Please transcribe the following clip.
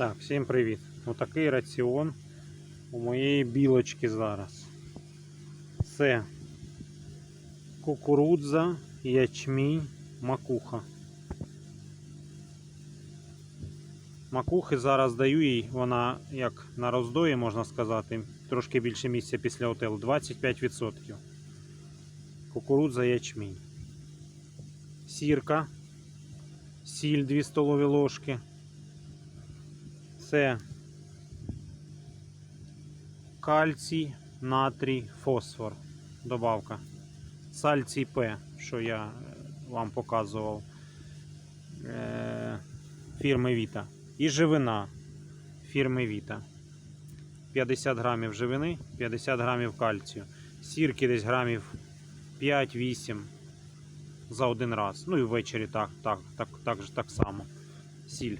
Так, всім привіт. Отакий раціон у моєї білочки зараз. Це кукурудза, ячмінь, макуха. Макухи зараз даю їй, вона як на роздої, можна сказати, трошки більше місця після отелу, 25%. Кукурудза, ячмінь. Сірка, сіль 2 столові ложки. Це кальцій, натрій, фосфор. Добавка. Сальцій П, що я е, вам показував е, фірми Віта. І живина фірми Віта. 50 грамів живини, 50 грамів кальцію. Сірки десь грамів 5-8 за один раз. Ну і ввечері так, так, так, так, так само. Сіль